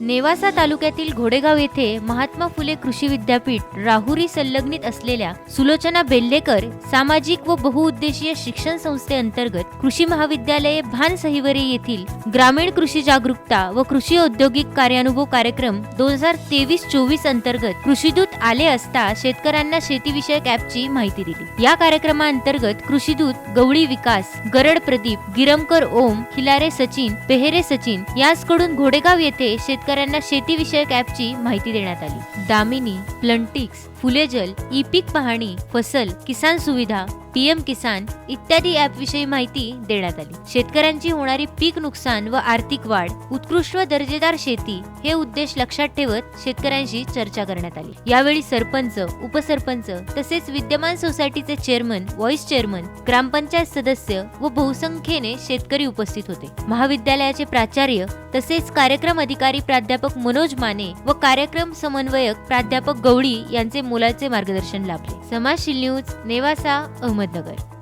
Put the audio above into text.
नेवासा तालुक्यातील घोडेगाव येथे महात्मा फुले कृषी विद्यापीठ राहुरी संलग्नित असलेल्या सुलोचना बेल्लेकर सामाजिक व बहुउद्देशीय शिक्षण संस्थेअंतर्गत कृषी महाविद्यालये भान सहिवरे येथील ग्रामीण कृषी जागरूकता व कृषी औद्योगिक कार्यानुभव कार्यक्रम दोन हजार तेवीस चोवीस अंतर्गत कृषीदूत आले असता शेतकऱ्यांना शेतीविषयक ॲपची माहिती दिली. या कार्यक्रमाअंतर्गत कृषीदूत गवळी विकास गरड प्रदीप गिरमकर ओम खिलारे सचिन पेहरे सचिन याचकडून घोडेगाव येथे शेतकऱ्यांना शेतीविषयक ॲपची माहिती देण्यात आली. दामिनी प्लंटिक्स फुलेजल ई पीक पाहणी फसल किसान सुविधा पीएम किसान इत्यादी ॲपविषयी माहिती देण्यात आली. शेतकऱ्यांची होणारी पीक नुकसान व आर्थिक वाढ उत्कृष्ट व दर्जेदार शेती हे उद्देश लक्षात ठेवत शेतकऱ्यांशी चर्चा करण्यात आली. यावेळी सरपंच उपसरपंच तसेच विद्यमान सोसायटीचे चेअरमन व्हाईस चेअरमन ग्रामपंचायत सदस्य व बहुसंख्येने शेतकरी उपस्थित होते. महाविद्यालयाचे प्राचार्य तसेच कार्यक्रम अधिकारी प्राध्यापक मनोज माने व कार्यक्रम समन्वयक प्राध्यापक गवळी यांचे मोलाचे मार्गदर्शन लाभले. समाजशील न्यूज नेवासा अहमदनगर.